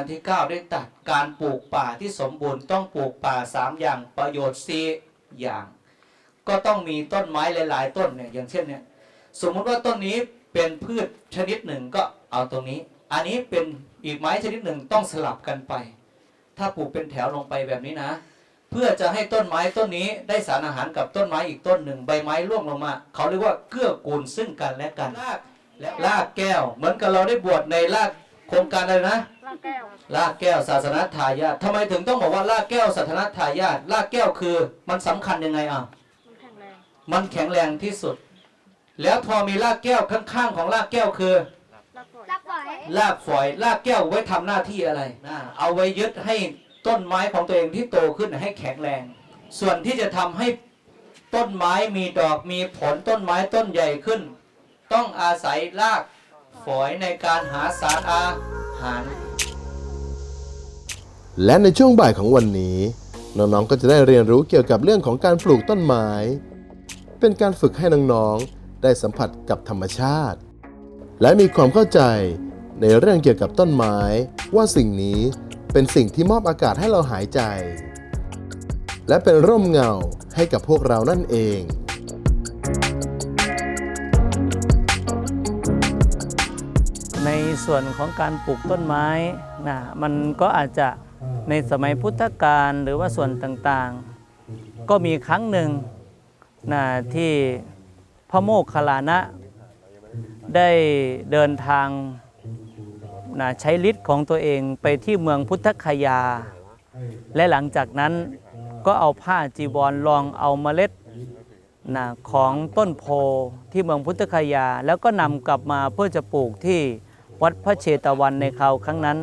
การที่ 9 ได้ตรัดการปลูกป่าที่สมบูรณ์ต้องปลูกป่า 3 อย่างประโยชน์สี่อย่าง ก็ต้องมีต้นไม้หลาย ๆ ต้นเนี่ยอย่างเช่นเนี่ยสมมุติว่าต้นนี้เป็นพืชชนิดหนึ่งก็เอาตรงนี้ อันนี้เป็นอีกไม้ชนิดหนึ่งต้องสลับกันไป ถ้าปลูกเป็นแถวลงไปแบบนี้นะ เพื่อจะให้ต้นไม้ต้นนี้ได้สารอาหารกับต้นไม้อีกต้นหนึ่งใบไม้ร่วงลงมา เขาเรียกว่าเกื้อกูลซึ่งกันและกันรากและรากแก้ว เหมือนกับเราได้บวชในรากโครงการอะไรนะลาก แก้วลากแก้วศาสนทายาททำไมถึงต้องบอกว่าลากแก้วศาสนทายาทลากแก้วคือมันสำคัญยังไงอะ มันแข็งแรง มันแข็งแรงที่สุด แล้วพอมีลากแก้วข้างๆของลากแก้วคือลากฝอยรับไหวลากฝอยลากแก้วไว้ทำหน้าที่อะไรนะเอาไว้ยึดให้ต้นไม้ของตัวเองที่โตขึ้นให้แข็งแรง ส่วนที่จะทำให้ต้นไม้มีดอกมีผลต้นไม้ต้นใหญ่ขึ้น ต้องอาศัยรากฝอยในการหาสารอาหาร และในช่วงบ่ายของวันนี้ น้องๆ ก็จะได้เรียนรู้เกี่ยวกับเรื่องของการปลูกต้นไม้ เป็นการฝึกให้น้องๆ ได้สัมผัสกับธรรมชาติ และมีความเข้าใจในเรื่องเกี่ยวกับต้นไม้ ว่าสิ่งนี้เป็นสิ่งที่มอบอากาศให้เราหายใจ และเป็นร่มเงาให้กับพวกเรานั่นเอง ในส่วนของการปลูกต้นไม้นะมันก็อาจจะ ในสมัยพุทธกาลหรือว่าส่วนต่างๆ ก็มีครั้งหนึ่งนะที่พระโมคคัลลานะ ได้เดินทางนะใช้ฤทธิ์ของตัวเองไปที่เมืองพุทธคยา และหลังจากนั้นก็เอาผ้าจีวรลองเอาเมล็ดนะของต้นโพที่เมืองพุทธคยา แล้วก็นำกลับมาเพื่อจะปลูกที่วัดพระเชตวันในคราวครั้งนั้น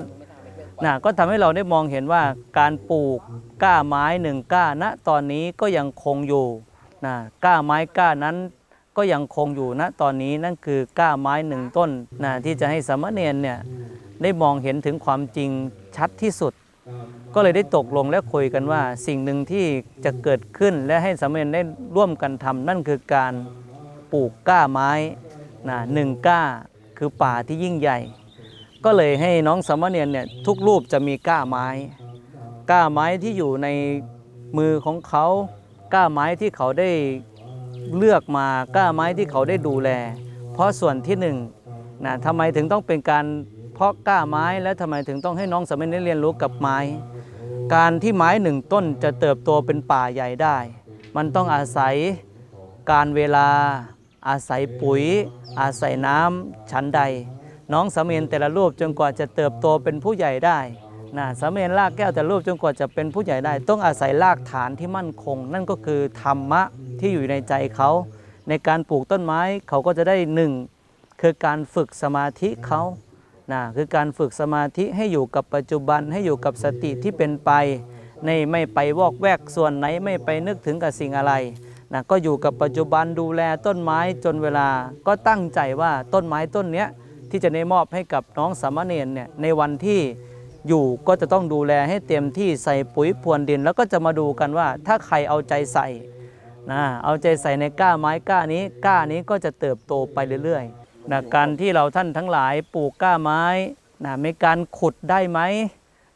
นะก็ทำให้เราได้มองเห็นว่าการปลูกก้าไม้หนึ่งก้าณตอนนี้ก็ยังคงอยู่นะก้าไม้ก้านั้นก็ยังคงอยู่ณตอนนี้นั่นคือก้าไม้หนึ่งต้นนะที่จะให้สามเณรเนี่ยได้มองเห็นถึงความจริงชัดที่สุด ก็เลยได้ตกลงและคุยกันว่า สิ่งหนึ่งที่จะเกิดขึ้นและให้สามเณรได้ร่วมกันทำนั่นคือการปลูกก้าไม้นะหนึ่งก้าคือป่าที่ยิ่งใหญ่ ก็เลยให้น้องสามเณรเนี่ยทุกรูปจะมีก้าไม้ ก้าไม้ที่อยู่ในมือของเขา ก้าไม้ที่เขาได้เลือกมา ก้าไม้ที่เขาได้ดูแล เพราะส่วนที่หนึ่งนะทำไมถึงต้องเป็นการเพาะก้าไม้และทำไมถึงต้องให้น้องสามเณรได้เรียนรู้กับไม้ การที่ไม้หนึ่งต้นจะเติบโตเป็นป่าใหญ่ได้ มันต้องอาศัยการเวลาอาศัยปุ๋ย อาศัยน้ำชั้นใด น้องสามเณรแต่ละรูปจนกว่าจะเติบโตเป็นผู้ใหญ่ได้นะสามเณรลากแก้วแต่ละรูปจนกว่าจะเป็นผู้ใหญ่ได้ ต้องอาศัยรากฐานที่มั่นคง นั่นก็คือธรรมะที่อยู่ในใจเขา ในการปลูกต้นไม้เขาก็จะได้หนึ่งคือการฝึกสมาธิเขานะคือการฝึกสมาธิให้อยู่กับปัจจุบันให้อยู่กับสติที่เป็นไป ในไม่ไปวอกแวกส่วนไหนไม่ไปนึกถึงกับสิ่งอะไรนะก็อยู่กับปัจจุบันดูแลต้นไม้จนเวลาก็ตั้งใจว่าต้นไม้ต้นเนี้ย ที่จะได้มอบให้กับน้องสามเณรเนี่ยในวันที่อยู่ก็จะต้องดูแลให้เต็มที่ใส่ปุ๋ยพรวนดิน แล้วก็จะมาดูกันว่าถ้าใครเอาใจใส่นะเอาใจใส่ในก้าไม้ก้านี้ก้านี้ก็จะเติบโตไปเรื่อยๆนะการที่เราท่านทั้งหลายปลูกก้าไม้นะมีการขุดได้ไหม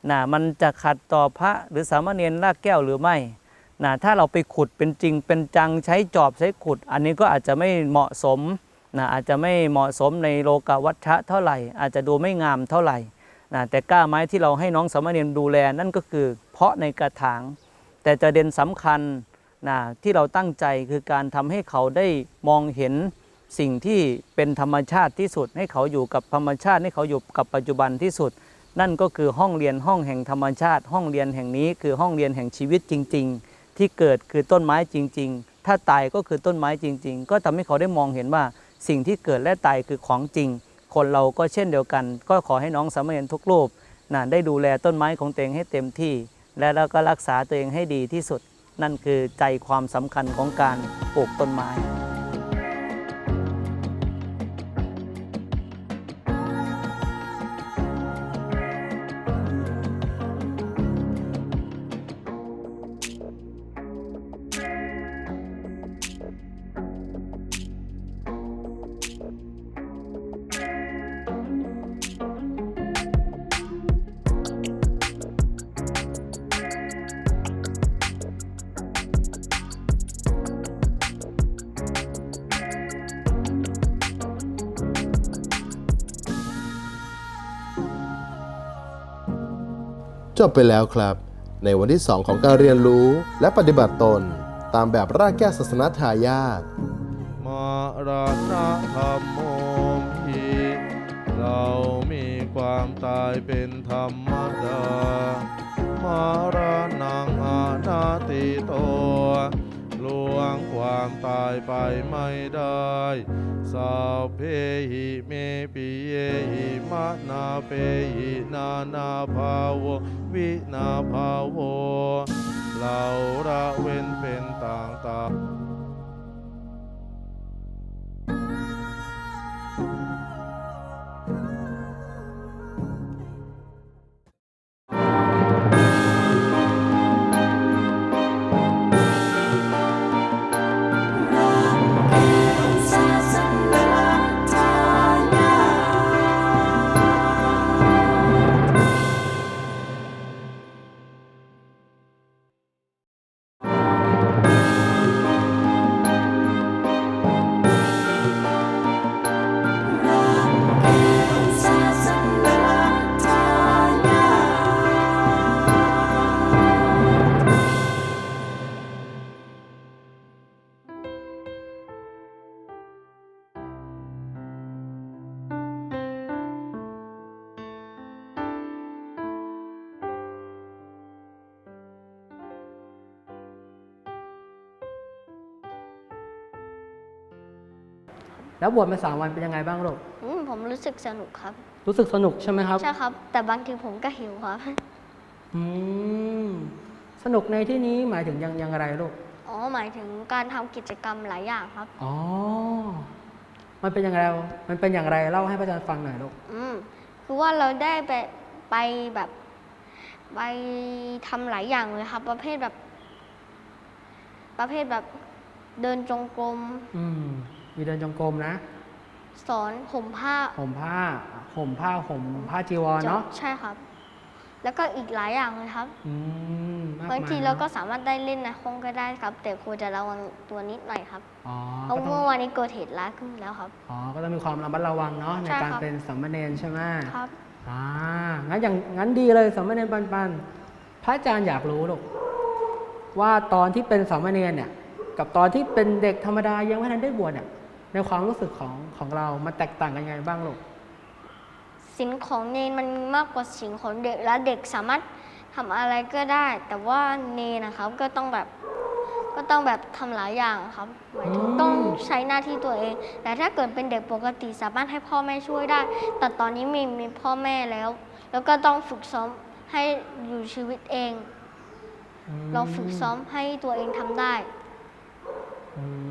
นะมันจะขัดต่อพระหรือสามเณรลากแก้วหรือไม่นะถ้าเราไปขุดเป็นจริงเป็นจังใช้จอบใช้ขุด อันนี้ก็อาจจะไม่เหมาะสม นะอาจจะไม่เหมาะสมในโลกาวัชชะเท่าไหร่ อาจจะดูไม่งามเท่าไหร่นะแต่ก้าไม้ที่เราให้น้องสามเณรดูแลนั่นก็คือ เพาะในกระถาง แต่จะเด่นสำคัญนะที่เราตั้งใจคือการทำให้เขาได้มองเห็นสิ่งที่เป็นธรรมชาติที่สุด ให้เขาอยู่กับธรรมชาติให้เขาอยู่กับปัจจุบันที่สุด นั่นก็คือห้องเรียนห้องแห่งธรรมชาติ ห้องเรียนแห่งนี้คือห้องเรียนแห่งชีวิตจริง ๆ ที่เกิดคือต้นไม้จริง ๆ ถ้าตายก็คือต้นไม้จริง ๆ ก็ทำให้เขาได้มองเห็นว่า สิ่งที่เกิดและตายคือของจริง คนเราก็เช่นเดียวกัน ก็ขอให้น้องสามเณรทุกรูปนะได้ดูแลต้นไม้ของตัวเองให้เต็มที่ และแล้วก็รักษาตัวเองให้ดีที่สุด นั่นคือใจความสำคัญของการปลูกต้นไม้ จบไปแล้วครับ ในวันที่ 2 ของการเรียนรู้และปฏิบัติตน ตามแบบรากแก้วศาสนาทายาทมรณะธรรมโมหีเรามีความตายเป็นธรรมดามรณังอานาติโต ลวงความตายไปไม่ได้สาวเพหิเมปิเยหิมะนาเปหินานาภาววินาภาวเราระเว้นเป็นต่างๆ แล้วบวชมาสามวันเป็นยังไงบ้างลูกอืมผมรู้สึกสนุกครับ รู้สึกสนุกใช่ไหมครับ ใช่ครับ แต่บางทีผมก็หิวครับ อืม สนุกในที่นี้หมายถึงยังยังไรลูก อ๋อ หมายถึงการทำกิจกรรมหลายอย่างครับ อ๋อ มันเป็นยังไงมันเป็นอย่างไรเล่าให้พระอาจารย์ฟังหน่อยลูก อืม คือว่าเราได้ไปไปแบบไปทำหลายอย่างเลยครับ ประเภทแบบ ประเภทแบบเดินจงกรม อืม มีเดินจงกรมนะสอนห่มผ้าห่มผ้าห่มผ้าห่มผ้าจีวรเนาะใช่ครับ แล้วก็อีกหลายอย่างเลยครับอืมมกมยบางทีเราก็นะสามารถได้เล่นในห้องก็ได้ครับ แต่ควรจะระวังตัวนิดหน่อยครับอ๋อเพราะก็ต้อเมื่งอวานนี้เกิดเหตุร้ายขึ้นแล้วครับอ๋อก็ต้องมีความระมัดระวังเนาะในใช่การครับเป็นสามเณรใช่ไหมครับอ่างั้นอย่างงั้นดีเลยสามเณรปันปันพระอาจารย์อยากรู้ลูกว่าตอนที่เป็นสามเณรเนี่ย กับตอนที่เป็นเด็กธรรมดายังไม่ทันได้บวชเนี่ย ในความรู้สึกของของเรา มันแตกต่างกันยังไงบ้างลูกสินของเนนมันมากกว่าสินของเด็กและเด็กสามารถทำอะไรก็ได้ แต่ว่าเนนนะครับก็ต้องแบบก็ต้องแบบทำหลายอย่างครับหมายถึงต้องใช้หน้าที่ตัวเอง แต่ถ้าเกิดเป็นเด็กปกติสามารถให้พ่อแม่ช่วยได้ แต่ตอนนี้มีมีพ่อแม่แล้ว แล้วก็ต้องฝึกซ้อมให้อยู่ชีวิตเองลองฝึกซ้อมให้ตัวเองทำได้ อืม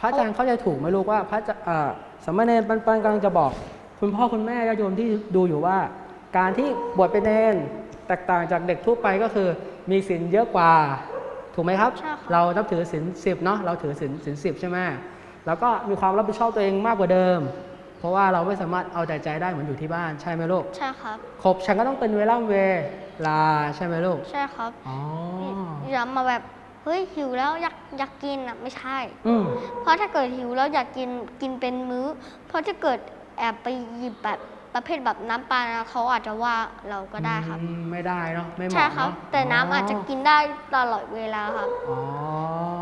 พระอาจารย์เข้าใจถูกไหมลูกว่าพระจะอ่าสามเณรปันปันกำลังจะบอก คุณพ่อคุณแม่ญาติโยมที่ดูอยู่ว่า การที่บวชเป็นเนรแตกต่างจากเด็กทั่วไปก็คือ มีศีลเยอะกว่า ถูกไหมครับใช่ค่ะเรานับถือศีลสิบเนาะเราถือศีลศีลสิบใช่ไหมแล้วก็มีความรับผิดชอบตัวเองมากกว่าเดิม เพราะว่าเราไม่สามารถเอาแต่ใจได้เหมือนอยู่ที่บ้านใช่ไหมลูกใช่ครับขบฉันก็ต้องเป็นเวล่ำเวลาใช่ไหมลูกใช่ครับอ๋ออย่ามาแบบ เฮ้ยหิวแล้วอยากอยากกินอะไม่ใช่ อืม เพราะถ้าเกิดหิวแล้วอยากกินกินเป็นมื้อ เพราะถ้าเกิดแอบไปหยิบแบบประเภทแบบน้ำปลานะเขาอาจจะว่าเราก็ได้ครับ อืมไม่ได้เนาะไม่เหใช่มาะครับ เนาะแต่น้ำอาจจะกินได้ตลอดเวลาครับ อ๋อ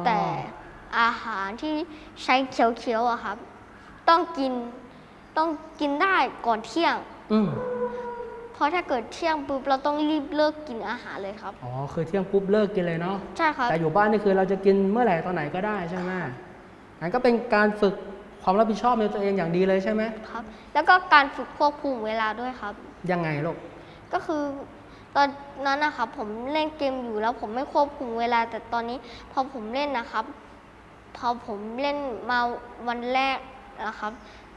แต่อาหารที่ใช้เขียวๆอะครับ ต้องกินต้องกินได้ก่อนเที่ยง อืม เพราะถ้าเกิดเที่ยงปุ๊บเราต้องรีบเลิกกินอาหารเลยครับ อ๋อคือเที่ยงปุ๊บเลิกกินเลยเนาะใช่ครับแต่อยู่บ้านนี่คือเราจะกินเมื่อไหร่ตอนไหนก็ได้ใช่ไหมงั้นก็เป็นการฝึกความรับผิดชอบในตัวเองอย่างดีเลยใช่ไหมครับ แล้วก็การฝึกควบคุมเวลาด้วยครับ ยังไงลูกก็คือตอนนั้นนะครับผมเล่นเกมอยู่แล้วผมไม่ควบคุมเวลา แต่ตอนนี้พอผมเล่นนะครับ พอผมเล่นมาวันแรกนะครับ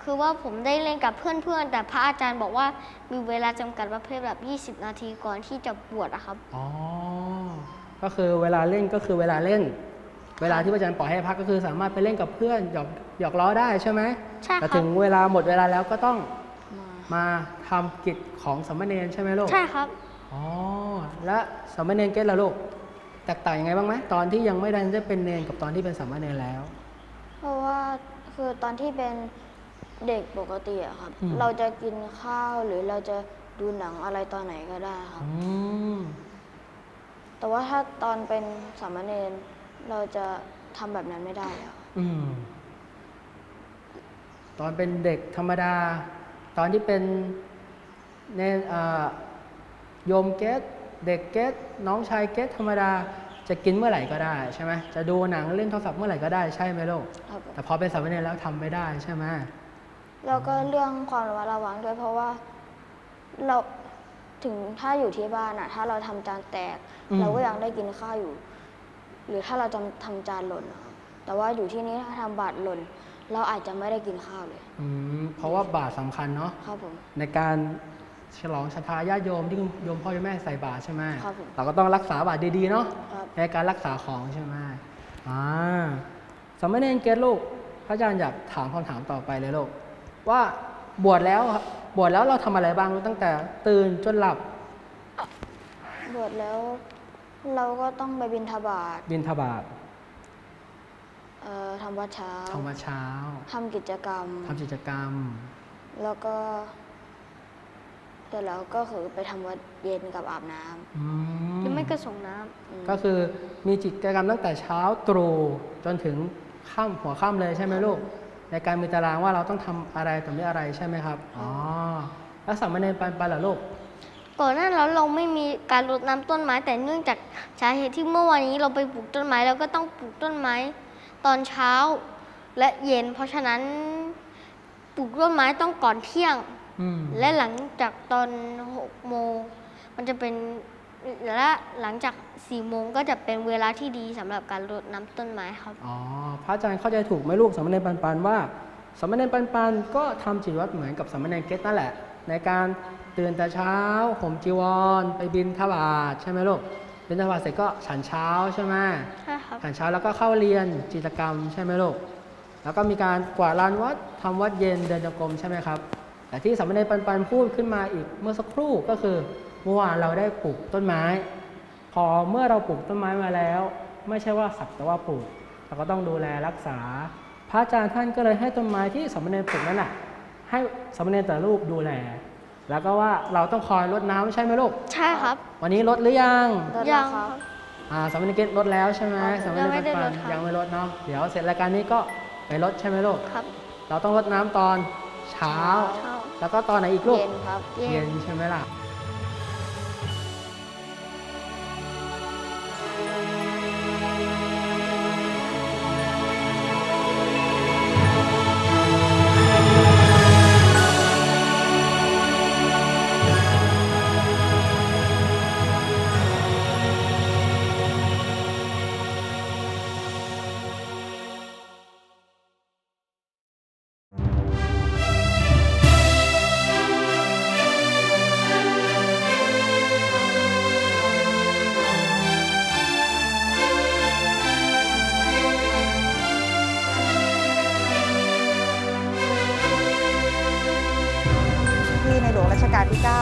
คือว่าผมได้เล่นกับเพื่อนๆ แต่พระอาจารย์บอกว่ามีเวลาจำกัดประเภทแบบ 20 นาทีก่อนที่จะบวชอะครับ อ๋อ ก็คือเวลาเล่นก็คือเวลาเล่น เวลาที่พระอาจารย์ปล่อยให้พักก็คือสามารถไปเล่นกับเพื่อนหยอกหยอกล้อได้ใช่ไหมใช่ครับ แต่ถึงเวลาหมดเวลาแล้วก็ต้องมาทำกิจของสามเณรใช่ไหมลูก ใช่ครับ อ๋อ และสามเณรเกศล่ะลูก แตกต่างยังไงบ้างไหมตอนที่ยังไม่ได้ได้เป็นเนรกับตอนที่เป็นสามเณรแล้ว เพราะว่าคือตอนที่เป็น เด็กปกติอะครับ อืม เราจะกินข้าวหรือเราจะดูหนังอะไรตอนไหนก็ได้ครับ อืมแต่ว่าถ้าตอนเป็นสามเณรเราจะทำแบบนั้นไม่ได้แล้ว อืมตอนเป็นเด็กธรรมดา ตอนที่เป็นเนรอ่าโยมเกตเด็กเกตน้องชายเกตธรรมดา จะกินเมื่อไหร่ก็ได้ใช่ไหมจะดูหนังเล่นโทรศัพท์เมื่อไหร่ก็ได้ใช่ไหมลูก ครับแต่พอเป็นสามเณรแล้วทำไม่ได้ใช่ไหม แล้วก็เรื่องความระมัดระวังด้วยเพราะว่าเราถึงถ้าอยู่ที่บ้านอะถ้าเราทำจานแตกเราก็ยังได้กินข้าวอยู่ หรือถ้าเราจำทำจานหล่นอะครับแต่ว่าอยู่ที่นี้ถ้าทำบาตรหล่น เราอาจจะไม่ได้กินข้าวเลย อืมเพราะว่าบาตรสำคัญเนาะครับผม ในการฉลองศรัทธาญาติโยมที่โยมพ่อโยมแม่ใส่บาตรใช่ไหมครับผม เราก็ต้องรักษาบาตรดีๆเนาะครับ ในการรักษาของใช่ไหมอ่าสามเณรเกศลูกพระอาจารย์อยากถามคำถามต่อไปเลยลูก ว่าบวชแล้วครับบวชแล้วเราทำอะไรบ้างตั้งแต่ตื่นจนหลับ บวชแล้วเราก็ต้องไปบิณฑบาตบินทบาทเอ่อทำวัดเช้าทำวัดเช้าทำกิจกรรมทำกิจกรรม แล้วก็แต่แล้วก็คือไปทำวัดเย็นกับอาบน้ำอืมหรือไม่ก็ส่งน้ำอืมก็คือมีกิจกรรมตั้งแต่เช้าตรู่จนถึงค่ำหัวค่ำเลยใช่ไหมลูก ในการมีตารางว่าเราต้องทำอะไรต่อไม่อะไรใช่ไหมครับอ๋อแล้วสามเณรปันปันล่ะลูกก่อนหน้านั้นเราไม่มีการรดน้ำต้นไม้ แต่เนื่องจากสาเหตุที่เมื่อวานนี้เราไปปลูกต้นไม้เราก็ต้องปลูกต้นไม้ ตอนเช้าและเย็น เพราะฉะนั้นปลูกต้นไม้ต้องก่อนเที่ยงอืมและหลังจากตอนหกโมงมันจะเป็น และหลังจากสี่โมงก็จะเป็นเวลาที่ดีสำหรับการรดน้ำต้นไม้ครับ อ๋อพระอาจารย์เข้าใจถูกไหมลูกสามเณรปันปันว่าสามเณรปันปันก็ทำจิตวัตรเหมือนกับสามเณรเกตนั่นแหละ ในการตื่นแต่เช้าห่มจีวร ไปบินทบาทใช่ไหมลูกบินทบาทเสร็จก็ฉันเช้าใช่ไหม ใช่ครับฉันเช้าแล้วก็เข้าเรียนกิจกรรมใช่ไหมลูก แล้วก็มีการกวาดลานวัดทำวัดเย็นเดินจงกรมใช่ไหมครับ แต่ที่สามเณรปันปันพูดขึ้นมาอีกเมื่อสักครู่ก็คือเมื่อวานเราได้ปลูกต้นไม้ พอเมื่อเราปลูกต้นไม้มาแล้ว ไม่ใช่ว่าสักแต่ว่าปลูกเราก็ต้องดูแลรักษา พระอาจารย์ท่านก็เลยให้ต้นไม้ที่สามเณรปลูกนั้นน่ะให้สามเณรแต่ละรูปดูแล แล้วก็ว่าเราต้องคอยรดน้ำใช่ไหมลูก ใช่ครับ วันนี้รดหรือยังรดยัแล้วงครับ อ่าสามเณรเกตลดแล้วใช่ไหมครับสามเณรยังไม่ปันได้ปัลนดครับยังไม่ลดเนาะเดี๋ยวเสร็จรายการนี้ก็ไปลดใช่ไหมลูกครับ เราต้องรดน้ำตอนเช้าเช้าแล้วก็ตอนไหนอีกลูกเย็นครับเย็เย็นนใช่ไหมล่ะ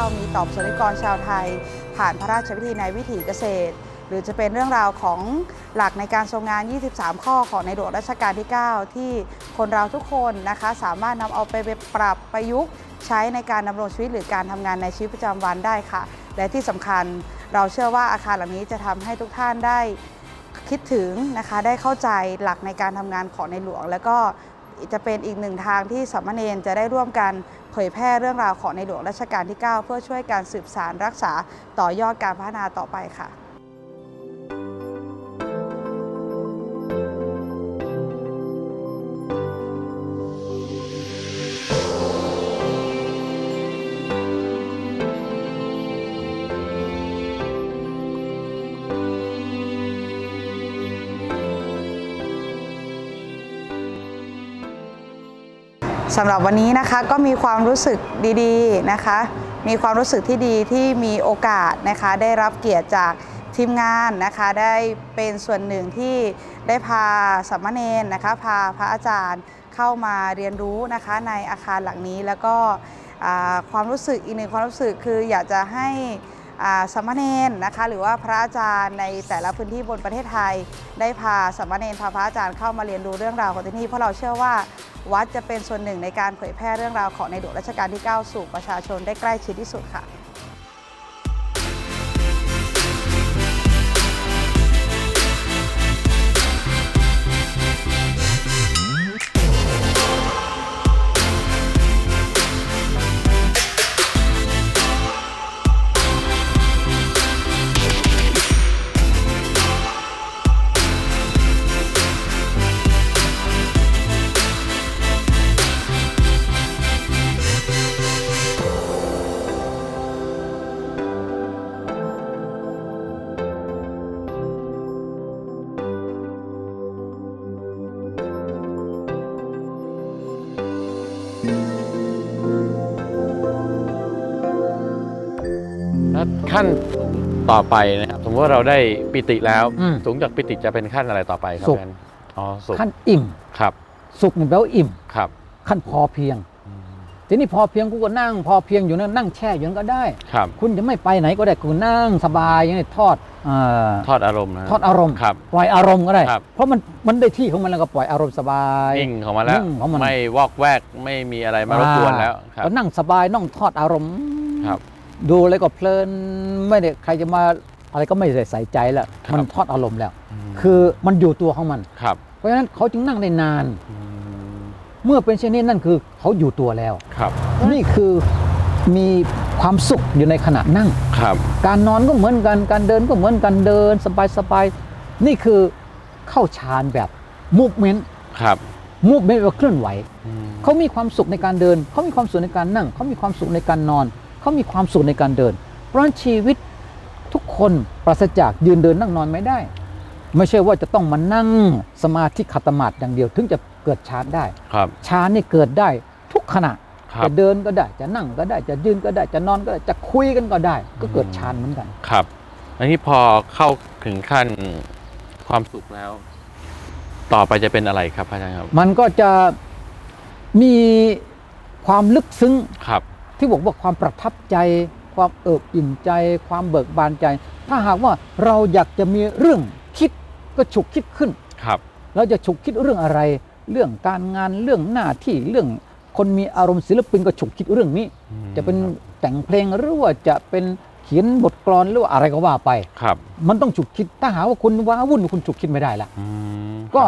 กามีต่อประสบนิกรชาวไทย ผ่านพระราชพิธีในวิถีเกษตร หรือจะเป็นเรื่องราวของหลักในการทรงงาน 23 ข้อของในหลวงรัชกาลที่ 9 ที่คนเราทุกคนนะคะสามารถนำเอาไปปรับประยุกต์ใช้ในการดำรงชีวิตหรือการทำงานในชีวิตประจำวันได้ค่ะ และที่สำคัญเราเชื่อว่าอาคารหลังนี้จะทำให้ทุกท่านได้คิดถึงนะคะได้เข้าใจหลักในการทำงานของในหลวง แล้วก็ จะเป็นอีกหนึ่งทางที่สามเณรจะได้ร่วมกันเผยแพร่เรื่องราวของในหลวงรัชกาลที่ 9 เพื่อช่วยการสืบสารรักษาต่อยอดการพัฒนาต่อไปค่ะ สำหรับวันนี้นะคะก็มีความรู้สึกดีๆนะคะ มีความรู้สึกที่ดีที่มีโอกาสนะคะได้รับเกียรติจากทีมงานนะคะได้เป็นส่วนหนึ่งที่ได้พาสามเณรนะคะพาพระอาจารย์เข้ามาเรียนรู้นะคะในอาคารหลังนี้แล้วก็ความรู้สึกอีกหนึ่งความรู้สึกคืออยากจะให้ สามเณรนะคะ หรือว่าพระอาจารย์ในแต่ละพื้นที่บนประเทศไทย ได้พาสามเณรพาพระอาจารย์เข้ามาเรียนรู้เรื่องราวของที่นี่เพราะเราเชื่อว่าวัดจะเป็นส่วนหนึ่งในการเผยแพร่เรื่องราวของในหลวงรัชกาลที่ 9 สู่ประชาชนได้ใกล้ชิดที่สุดค่ะ ต่อไปนะครับสมมติว่าเราได้ปิติแล้ว อืมสูงจากปิติจะเป็นขั้นอะไรต่อไปครับสุขอาจารย์อ๋อสุขขั้นอิ่ม ครับสุขมันแปลว่าอิ่ม ครับขั้นพอเพียงทีนี้พอเพียงกูก็นั่ง พอเพียงอยู่นั่นนั่งแช่อยู่นั้นก็ได้ ครับคุณจะไม่ไปไหนก็ได้กูนั่งสบายอย่างนี้ทอดเอ่อทอดอารมณ์นะทอดอารมณ์ครับ ปล่อยอารมณ์ก็ได้ ครับ เพราะมันมันได้ที่ของมันแล้วก็ปล่อยอารมณ์สบาย นิ่งของมันแล้ว นิ่งของมัน ไม่วอกแวกไม่มีอะไรมารบกวนแล้วครับ ก็นั่งสบายนั่งทอดอารมณ์ครับ ดูอะไรก็เพลินไม่ได้ใครจะมาอะไรก็ไม่ได้ใส่ใจแล้วครับมันทอดอารมณ์แล้ว คือมันอยู่ตัวของมันครับเพราะฉะนั้นเขาจึงนั่งได้นาน เมื่อเป็นเช่นนี้นั่นคือเขาอยู่ตัวแล้วครับ นี่คือมีความสุขอยู่ในขณะนั่งครับ การนอนก็เหมือนกันการเดินก็เหมือนกันเดินสบายสบายๆนี่คือเข้าฌานแบบมูฟเมนต์ครับมูฟเมนต์ว่าเคลื่อนไหวอืมเขามีความสุขในการเดินเขามีความสุขในการนั่งเขามีความสุขในการนอน เขามีความสุขในการเดิน เพราะฉะนั้นชีวิตทุกคนปราศจากยืนเดินนั่งนอนไม่ได้ ไม่ใช่ว่าจะต้องมานั่งสมาธิขัดสมาธิอย่างเดียว ถึงจะเกิดฌานได้ครับฌานนี่เกิดได้ทุกขณะครับจะเดินก็ได้จะนั่งก็ได้จะยืนก็ได้จะนอนก็ได้จะคุยกันก็ได้ ก็เกิดฌานเหมือนกันครับอันนี้พอเข้าถึงขั้นความสุขแล้ว ต่อไปจะเป็นอะไรครับอาจารย์ครับ มันก็จะมีความลึกซึ้งครับ ที่บอกว่าความประทับใจ ความเอิบอิ่มใจ ความเบิกบานใจ ถ้าหากว่าเราอยากจะมีเรื่องคิดก็ฉุกคิดขึ้นครับเราจะฉุกคิดเรื่องอะไร เรื่องการงานเรื่องหน้าที่เรื่องคนมีอารมณ์ศิลปินก็ฉุกคิดเรื่องนี้อืมจะเป็นแต่งเพลงหรือว่าจะเป็นเขียนบทกลอนหรือว่าอะไรก็ว่าไปครับ มันต้องฉุกคิดถ้าหากว่าคุณว้าวุ่นคุณฉุกคิดไม่ได้ละอืมก็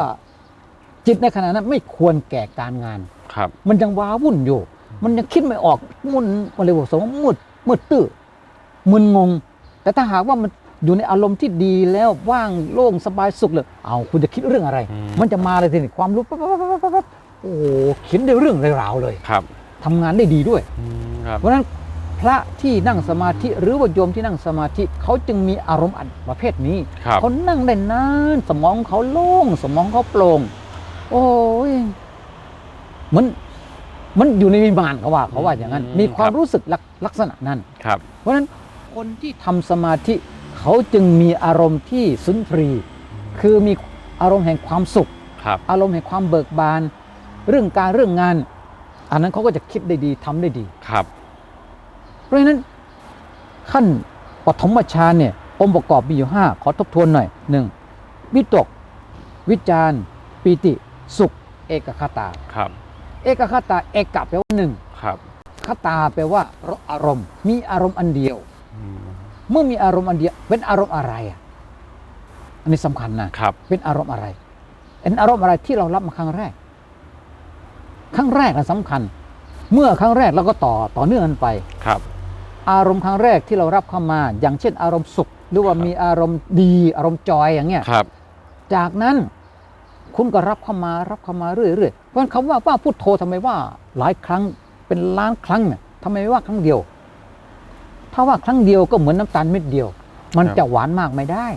จิตในขณะนั้นไม่ควรแก่การงานครับ มันยังว้าวุ่นอยู่ มันยังคิดไม่ออกมุนอะไรบอกสมมุดมืดตื้อมึนงง แต่ถ้าหากว่ามันอยู่ในอารมณ์ที่ดีแล้วว่างโล่งสบายสุขเลยเอาคุณจะคิดเรื่องอะไรอืมมันจะมาเลยทีนี้ความรู้ปั๊บปั๊บปั๊บปั๊บปั๊บโอ้โหเขียนได้เรื่องราวๆเลยครับทำงานได้ดีด้วยอืมครับเพราะฉะนั้นพระที่นั่งสมาธิหรือว่าโยมที่นั่งสมาธิเขาจึงมีอารมณ์อันประเภทนี้ครับเขานั่งได้นานสมองเขาโล่ง สมองเขาโปร่งโอ้ยเหมัน มันอยู่ในวิมานเขาว่าเขาว่าอย่างนั้นอืมมีความครับรู้สึกลักลักษณะนั้นครับ เพราะฉะนั้นคนที่ทำสมาธิเขาจึงมีอารมณ์ที่สุนทรีย์คือมีอารมณ์แห่งความสุขครับอารมณ์แห่งความเบิกบาน เรื่องการเรื่องงาน อันนั้นเขาก็จะคิดได้ดีทำได้ดีครับ เพราะฉะนั้นขั้นปฐมฌานเนี่ยองค์ประกอบมีอยู่ 5 ขอทบทวนหน่อยหนึ่งวิตก วิจารณ์ปีติ สุข เอกคตาครับ เอกคตาเอกะแปลว่าหนึ่งครับคตาแปลว่าอารมณ์ มีอารมณ์อันเดียวอืมเมื่อมีอารมณ์อันเดียว เป็นอารมณ์อะไรอะอันนี้สำคัญนะครับ เป็นอารมณ์อะไรเป็นอารมณ์อะไรที่เรารับมาครั้งแรก ครั้งแรกนะสำคัญ เมื่อครั้งแรกเราก็ต่อต่อเนื่องกันไปครับ อารมณ์ครั้งแรกที่เรารับเข้ามา อย่างเช่น อารมณ์สุข หรือว่ามีอารมณ์ดี อารมณ์จอยอย่างเงี้ยครับ จากนั้น คุณก็รับเข้ามารับเข้ามาเรื่อยๆเพราะฉะนั้นคำว่าว่าพุทโธทำไมว่าหลายครั้งเป็นล้านครั้งเนี่ยทำไมไม่ว่าครั้งเดียว ถ้าว่าครั้งเดียวก็เหมือนน้ำตาลเม็ดเดียว มันครับจะหวานมากไม่ได้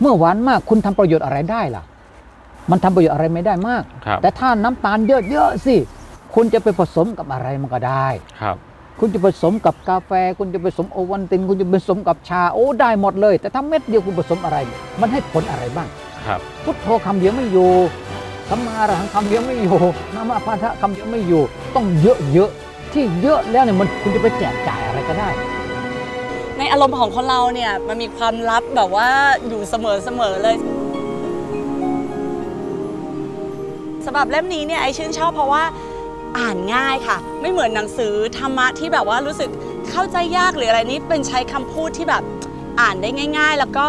เมื่อหวานมากคุณทำประโยชน์อะไรได้ล่ะ มันทำประโยชน์อะไรไม่ได้มากครับแต่ถ้าน้ำตาลเยอะๆสิคุณจะไปผสมกับอะไรมันก็ได้ครับคุณจะผสมกับกาแฟ คุณจะผสมโอวัลติน คุณจะผสมกับชา โอ้ได้หมดเลย แต่ถ้าเม็ดเดียวคุณผสมอะไร มันให้ผลอะไรบ้าง ครับพุทโธคำเดียวไม่อยู่สัมมาอรหังคำเดียวไม่อยู่นามาพันธะคำเดียวไม่อยู่ ต้องเยอะเยอะๆที่เยอะแล้วเนี่ยมันคุณจะไปแจกจ่ายอะไรก็ได้ ในอารมณ์ของคนเราเนี่ยมันมีความลับแบบว่าอยู่เสมอเสมอเลยสำหรับเล่มนี้เนี่ยไอชื่นชอบเพราะว่าอ่านง่ายค่ะ ไม่เหมือนหนังสือธรรมะที่แบบว่ารู้สึกเข้าใจยากหรืออะไรนี้เป็นใช้คำพูดที่แบบอ่านได้ง่าย ๆ แล้วก็